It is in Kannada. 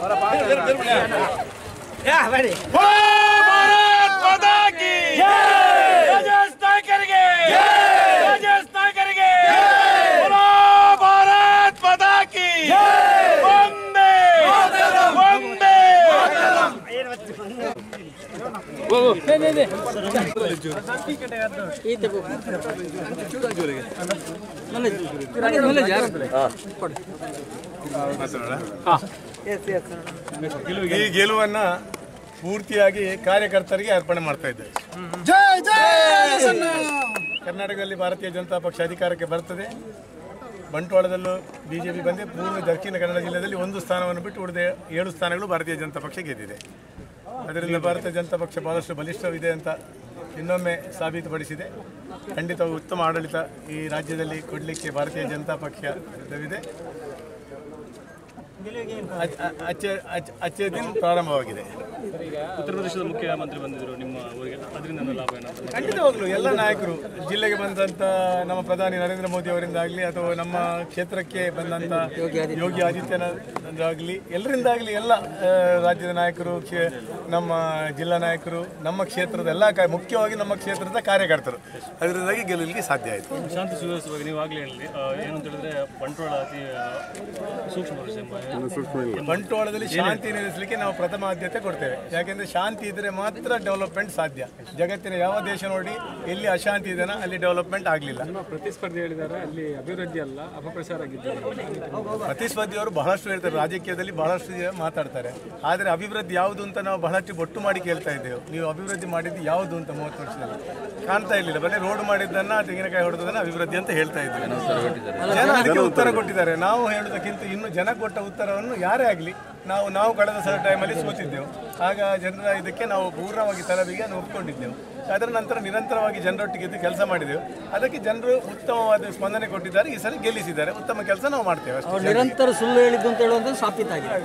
Ahora para. Ya, vale. ಈ ಗೆಲುವನ್ನ ಪೂರ್ತಿಯಾಗಿ ಕಾರ್ಯಕರ್ತರಿಗೆ ಅರ್ಪಣೆ ಮಾಡ್ತಾ ಇದ್ದೇವೆ. ಕರ್ನಾಟಕದಲ್ಲಿ ಭಾರತೀಯ ಜನತಾ ಪಕ್ಷ ಅಧಿಕಾರಕ್ಕೆ ಬರ್ತದೆ ಬಂಟ್ವಾಳದಲ್ಲೂ ಬಿಜೆಪಿ ಬಂದೆ. ಪೂರ್ವ ದಕ್ಷಿಣ ಕನ್ನಡ ಜಿಲ್ಲೆಯಲ್ಲಿ ಒಂದು ಸ್ಥಾನವನ್ನು ಬಿಟ್ಟು ಉಳಿದ ಏಳು ಸ್ಥಾನಗಳು ಭಾರತೀಯ ಜನತಾ ಪಕ್ಷ ಗೆದ್ದಿದೆ. ಅದರಿಂದ ಭಾರತೀಯ ಜನತಾ ಪಕ್ಷ ಬಹಳಷ್ಟು ಬಲಿಷ್ಠವಿದೆ ಅಂತ ಇನ್ನೊಮ್ಮೆ ಸಾಬೀತುಪಡಿಸಿದೆ. ಖಂಡಿತ ಉತ್ತಮ ಆಡಳಿತ ಈ ರಾಜ್ಯದಲ್ಲಿ ಕೊಡಲಿಕ್ಕೆ ಭಾರತೀಯ ಜನತಾ ಪಕ್ಷವಿದೆ ಅಚ್- ಅಚ್- ಅಚ್ಚೆ ಅಚ್- ಅಚ್ಚೆ ದಿನ ಪ್ರಾರಂಭವಾಗಿದೆ. ಉತ್ತರ ಪ್ರದೇಶದ ಮುಖ್ಯಮಂತ್ರಿ ಬಂದಿದ್ರು ನಿಮ್ಮ ಊರಿಗೆ. ಅದರಿಂದ ಲಾಭ ಏನಾದ್ರು ಖಂಡಿತವಾಗ್ಲು ಎಲ್ಲ ನಾಯಕರು ಜಿಲ್ಲೆಗೆ ಬಂದಂತ ನಮ್ಮ ಪ್ರಧಾನಿ ನರೇಂದ್ರ ಮೋದಿ ಅವರಿಂದಾಗಲಿ ಅಥವಾ ನಮ್ಮ ಕ್ಷೇತ್ರಕ್ಕೆ ಬಂದಂತ ಯೋಗಿ ಆದಿತ್ಯನಾಥ್ ಆಗಲಿ ಎಲ್ಲರಿಂದಾಗಲಿ ಎಲ್ಲ ರಾಜ್ಯದ ನಾಯಕರು ನಮ್ಮ ಜಿಲ್ಲಾ ನಾಯಕರು ನಮ್ಮ ಕ್ಷೇತ್ರದ ಎಲ್ಲ ಮುಖ್ಯವಾಗಿ ನಮ್ಮ ಕ್ಷೇತ್ರದ ಕಾರ್ಯಕರ್ತರು. ಅದರಿಂದಾಗಿ ಗೆಲ್ಲಲಿಕ್ಕೆ ಸಾಧ್ಯ ಆಯಿತು. ಶಾಂತಿ ಸುವ್ಯವಸ್ಥೆ ಬಗ್ಗೆ ನೀವು ಆಗಲೇ ಹೇಳಿ ಏನಂತ ಹೇಳಿದ್ರೆ ಬಂಟ್ವಾಳ ಅತಿ ಸೂಕ್ಷ್ಮ ಬಂಟ್ವಾಳದಲ್ಲಿ ಶಾಂತಿ ನೆಲೆಸಲಿಕ್ಕೆ ನಾವು ಪ್ರಥಮ ಆದ್ಯತೆ ಕೊಡ್ತೇವೆ. ಯಾಕೆಂದ್ರೆ ಶಾಂತಿ ಇದ್ರೆ ಮಾತ್ರ ಡೆವಲಪ್ಮೆಂಟ್ ಸಾಧ್ಯ. ಜಗತ್ತಿನ ಯಾವ ದೇಶ ನೋಡಿ ಎಲ್ಲಿ ಅಶಾಂತಿ ಇದೆ ಅಲ್ಲಿ ಡೆವಲಪ್ಮೆಂಟ್ ಆಗಲಿಲ್ಲ. ಪ್ರತಿಸ್ಪರ್ಧಿ ಹೇಳಿದಾರೆ ಅಲ್ಲಿ ಅಭಿವೃದ್ಧಿ ಅಲ್ಲ ಅಪಪ್ರಚಾರ ಆಗಿದ್ದಾರೆ. ಪ್ರತಿಸ್ಪರ್ಧಿಯವರು ಬಹಳಷ್ಟು ಹೇಳ್ತಾರೆ ರಾಜಕೀಯದಲ್ಲಿ ಬಹಳಷ್ಟು ಮಾತಾಡ್ತಾರೆ. ಆದರೆ ಅಭಿವೃದ್ಧಿ ಯಾವುದು ಅಂತ ನಾವು ಬಹಳಷ್ಟು ಬೊಟ್ಟು ಮಾಡಿ ಕೇಳ್ತಾ ಇದ್ದೇವೆ. ನೀವು ಅಭಿವೃದ್ಧಿ ಮಾಡಿದ್ದು ಯಾವುದು ಅಂತ ಮೂವತ್ತು ವರ್ಷದಲ್ಲಿ? ಕಾಣ್ತಾ ಇರಲಿಲ್ಲ. ಬರೀ ರೋಡ್ ಮಾಡಿದ್ದನ್ನ ತೆಂಗಿನಕಾಯಿ ಹೊಡೆದನ್ನ ಅಭಿವೃದ್ಧಿ ಅಂತ ಹೇಳ್ತಾ ಇದ್ದೇವೆ. ಜನ ಅದಕ್ಕೆ ಉತ್ತರ ಕೊಟ್ಟಿದ್ದಾರೆ. ನಾವು ಹೇಳೋದಕ್ಕಿಂತ ಇನ್ನು ಜನ ಕೊಟ್ಟ ಉತ್ತರವನ್ನು ಯಾರೇ ಆಗಲಿ ನಾವು ನಾವು ಕಳೆದ ಸಲ ಟೈಮಲ್ಲಿ ಸೋತಿದ್ದೆವು. ಆಗ ಜನರ ಇದಕ್ಕೆ ನಾವು ಪೂರ್ಣವಾಗಿ ತಲಬಿಗೆ ಒಪ್ಕೊಂಡಿದ್ದೆವು. ಅದರ ನಂತರ ನಿರಂತರವಾಗಿ ಜನರೊಟ್ಟಿಗೆ ಇದ್ದು ಕೆಲಸ ಮಾಡಿದೆವು. ಅದಕ್ಕೆ ಜನರು ಉತ್ತಮವಾದ ಸ್ಪಂದನೆ ಕೊಟ್ಟಿದ್ದಾರೆ. ಈ ಸಲ ಗೆಲ್ಲಿಸಿದ್ದಾರೆ. ಉತ್ತಮ ಕೆಲಸ ನಾವು ಮಾಡ್ತೇವೆ ಅಷ್ಟೇ. ನಿರಂತರ ಸುಳ್ಳು ಹೇಳಿದ್ದು ಅಂತ ಹೇಳುವಂಥದ್ದು ಸಾಬೀತಾಗಿದೆ.